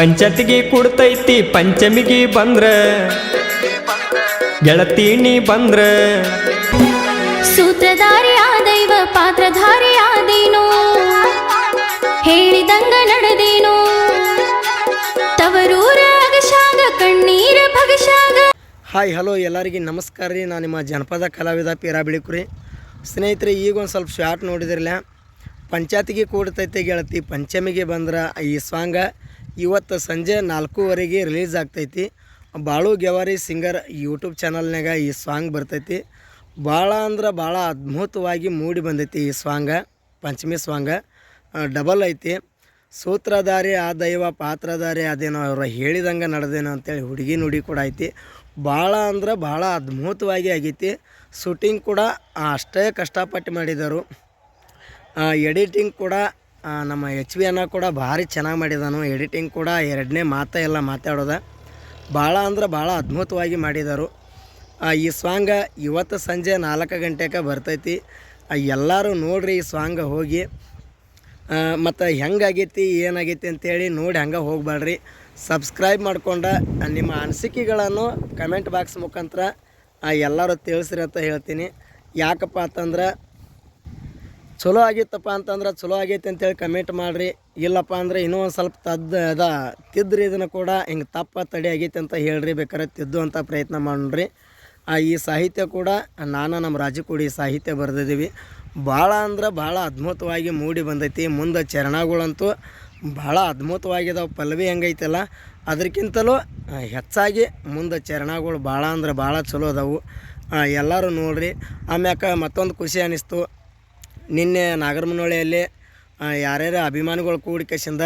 ಪಂಚತಿಗೆ ಕೊಡ್ತೈತಿ ಪಂಚಮಿಗೆ ಬಂದ್ರ. ಗೆಳತಿ ನೀ ಬಂದ್ರ. ಸೂತ್ರಧಾರಿ ಆದೈವ ಪಾತ್ರಧಾರಿ ಆದೇನು. ಹೇಳಿದಂಗ ನಡೆದೇನು. ತವರೂರ ಅಗಶಾಗ ಕಣ್ಣೀರ ಭಗಶಾಗ. ಹಾಯ್ ಹಲೋ ಎಲ್ಲರಿಗೆ ನಮಸ್ಕಾರ ರೀ. ನಾನು ನಿಮ್ಮ ಜನಪದ ಕಲಾವಿದ ಪೀರಾ ಬಿಳಿಕುರಿ. ಸ್ನೇಹಿತರೆ ಈಗ ಒಂದು ಸ್ವಲ್ಪ ಶಾರ್ಟ್ ನೋಡಿದಿರಲ್ಲ. ಪಂಚಾಯತಿಗೆ ಕೂಡ್ತೈತೆ ಗೆಳತಿ ಪಂಚಮಿಗೆ ಬಂದ್ರೆ ಈ ಸಾಂಗ ಇವತ್ತು ಸಂಜೆ ನಾಲ್ಕೂವರೆಗೆ ರಿಲೀಸ್ ಆಗ್ತೈತಿ. ಬಾಳು ಗೆವಾರಿ ಸಿಂಗರ್ ಯೂಟ್ಯೂಬ್ ಚಾನಲ್ನಾಗ ಈ ಸಾಂಗ್ ಬರ್ತೈತಿ. ಭಾಳ ಅಂದ್ರೆ ಭಾಳ ಅದ್ಭುತವಾಗಿ ಮೂಡಿ ಬಂದೈತಿ ಈ ಸಾಂಗ, ಪಂಚಮಿ ಸಾಂಗ. ಡಬಲ್ ಐತಿ. ಸೂತ್ರಧಾರಿ ಆ ದೈವ, ಪಾತ್ರಧಾರಿ ಅದೇನೋ ಅವ್ರು ಹೇಳಿದಂಗೆ ನಡೆದೇನೋ ಅಂತೇಳಿ ಹುಡುಗಿ ನುಡಿ ಕೂಡ ಐತಿ. ಭಾಳ ಅಂದ್ರೆ ಭಾಳ ಅದ್ಭುತವಾಗಿ ಆಗೈತಿ. ಶೂಟಿಂಗ್ ಕೂಡ ಅಷ್ಟೇ ಕಷ್ಟಪಟ್ಟು ಮಾಡಿದರು. ಎಡಿಟಿಂಗ್ ಕೂಡ ನಮ್ಮ ಎಚ್ ವಿ ಅಣ್ಣ ಕೂಡ ಭಾರಿ ಚೆನ್ನಾಗಿ ಮಾಡಿದಾನು. ಎಡಿಟಿಂಗ್ ಕೂಡ ಎರಡನೇ ಮಾತ ಎಲ್ಲ ಮಾತಾಡೋದ. ಭಾಳ ಅಂದ್ರೆ ಭಾಳ ಅದ್ಭುತವಾಗಿ ಮಾಡಿದರು. ಈ ಸಾಂಗ ಇವತ್ತು ಸಂಜೆ ನಾಲ್ಕು ಗಂಟೆಗೆ ಬರ್ತೈತಿ. ಎಲ್ಲರೂ ನೋಡ್ರಿ ಈ ಸಾಂಗ ಹೋಗಿ. ಮತ್ತು ಹೆಂಗಾಗೈತಿ, ಏನಾಗೈತಿ ಅಂತೇಳಿ ನೋಡಿ ಹಂಗೆ ಹೋಗ್ಬೇಡ್ರಿ ಸಬ್ಸ್ಕ್ರೈಬ್ ಮಾಡ್ಕೊಂಡು ನಿಮ್ಮ ಅನಿಸಿಕೆಗಳನ್ನು ಕಮೆಂಟ್ ಬಾಕ್ಸ್ ಮುಖಾಂತರ ಎಲ್ಲರೂ ತಿಳಿಸ್ರಿ ಅಂತ ಹೇಳ್ತೀನಿ. ಯಾಕಪ್ಪ ಅಂತಂದ್ರೆ ಚಲೋ ಆಗಿತ್ತಪ್ಪ ಅಂತಂದ್ರೆ ಚಲೋ ಆಗೈತೆ ಅಂತೇಳಿ ಕಮೆಂಟ್ ಮಾಡಿರಿ. ಇಲ್ಲಪ್ಪ ಅಂದ್ರೆ ಇನ್ನೂ ಒಂದು ಸ್ವಲ್ಪ ತದ್ದು ಅದ ತಿದ್ದ್ರಿ ಇದನ್ನು ಕೂಡ ಹಿಂಗೆ ತಪ್ಪ ತಡಿ ಆಗೈತೆ ಅಂತ ಹೇಳ್ರಿ ಬೇಕಾದ್ರೆ ಅಂತ ಪ್ರಯತ್ನ ಮಾಡಿರಿ. ಈ ಸಾಹಿತ್ಯ ಕೂಡ, ನಾನು ನಮ್ಮ ರಾಜಕೋಡಿ ಸಾಹಿತ್ಯ ಬರೆದಿದ್ದೀವಿ ಭಾಳ ಅಂದ್ರೆ ಭಾಳ ಅದ್ಭುತವಾಗಿ ಮೂಡಿ ಬಂದೈತಿ. ಮುಂದೆ ಚರಣಗಳಂತೂ ಭಾಳ ಅದ್ಭುತವಾಗಿದಾವೆ ಪಲ್ಲವಿ ಹೆಂಗೈತಲ್ಲ ಅದಕ್ಕಿಂತಲೂ ಹೆಚ್ಚಾಗಿ ಮುಂದೆ ಚರಣಗಳು ಭಾಳ ಅಂದ್ರೆ ಭಾಳ ಚಲೋ ಅದಾವು. ಎಲ್ಲರೂ ನೋಡಿರಿ. ಆಮ್ಯಾಕ ಮತ್ತೊಂದು ಖುಷಿ ಅನ್ನಿಸ್ತು ನಿನ್ನೆ ನಾಗರಮನಹೊಳೆಯಲ್ಲಿ ಯಾರ್ಯಾರ ಅಭಿಮಾನಿಗಳು ಕೂಡಿಕೆಸಿಂದ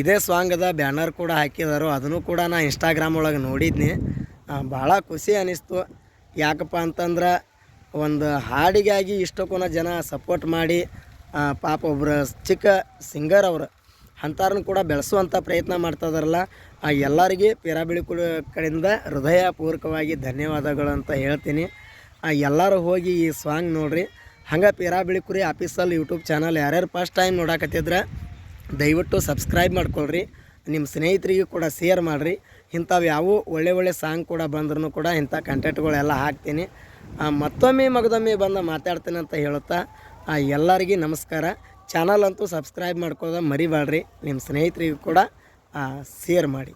ಇದೇ ಸಾಂಗದ ಬ್ಯಾನರ್ ಕೂಡ ಹಾಕಿದಾರು. ಅದನ್ನು ಕೂಡ ನಾ ಇನ್ಸ್ಟಾಗ್ರಾಮ್ ಒಳಗೆ ನೋಡಿದ್ನಿ. ಭಾಳ ಖುಷಿ ಅನ್ನಿಸ್ತು ಯಾಕಪ್ಪ ಅಂತಂದ್ರೆ, ಒಂದು ಹಾಡಿಗಾಗಿ ಇಷ್ಟಕ್ಕೂ ಜನ ಸಪೋರ್ಟ್ ಮಾಡಿ ಪಾಪ ಒಬ್ಬರು ಚಿಕ್ಕ ಸಿಂಗರ್ ಅವರು ಅಂಥವ್ರನ್ನ ಕೂಡ ಬೆಳೆಸುವಂಥ ಪ್ರಯತ್ನ ಮಾಡ್ತಾಯಿದಾರಲ್ಲ. ಎಲ್ಲರಿಗೆ ಪಿರಾಬಿಳಿ ಕುಡ ಕಡೆಯಿಂದ ಹೃದಯಪೂರ್ವಕವಾಗಿ ಧನ್ಯವಾದಗಳು ಅಂತ ಹೇಳ್ತೀನಿ. ಎಲ್ಲರೂ ಹೋಗಿ ಈ ಸಾಂಗ್ ನೋಡ್ರಿ. ಹಂಗೆ ಪೇರಾ ಬಿಳಿಕುರಿ ಆಫೀಸಲ್ಲಿ ಯೂಟ್ಯೂಬ್ ಚಾನಲ್ ಯಾರ್ಯಾರು ಫಸ್ಟ್ ಟೈಮ್ ನೋಡಕತ್ತಿದ್ರೆ, ದಯವಿಟ್ಟು ಸಬ್ಸ್ಕ್ರೈಬ್ ಮಾಡ್ಕೊಳ್ರಿ. ನಿಮ್ಮ ಸ್ನೇಹಿತರಿಗೂ ಕೂಡ ಶೇರ್ ಮಾಡಿರಿ. ಇಂಥವು ಯಾವ ಒಳ್ಳೆ ಒಳ್ಳೆ ಸಾಂಗ್ ಕೂಡ ಬಂದ್ರೂ ಕೂಡ ಇಂಥ ಕಂಟೆಂಟ್ಗಳೆಲ್ಲ ಹಾಕ್ತೀನಿ. ಮತ್ತೊಮ್ಮೆ ಮಗದೊಮ್ಮೆ ಬಂದು ಮಾತಾಡ್ತೀನಿ ಅಂತ ಹೇಳುತ್ತಾ ಎಲ್ಲರಿಗೂ ನಮಸ್ಕಾರ. ಚಾನಲ್ ಅಂತೂ ಸಬ್ಸ್ಕ್ರೈಬ್ ಮಾಡ್ಕೊಳ್ದ ಮರಿಬೇಡ್ರಿ ನಿಮ್ಮ ಸ್ನೇಹಿತರಿಗೂ ಕೂಡ ಶೇರ್ ಮಾಡಿ.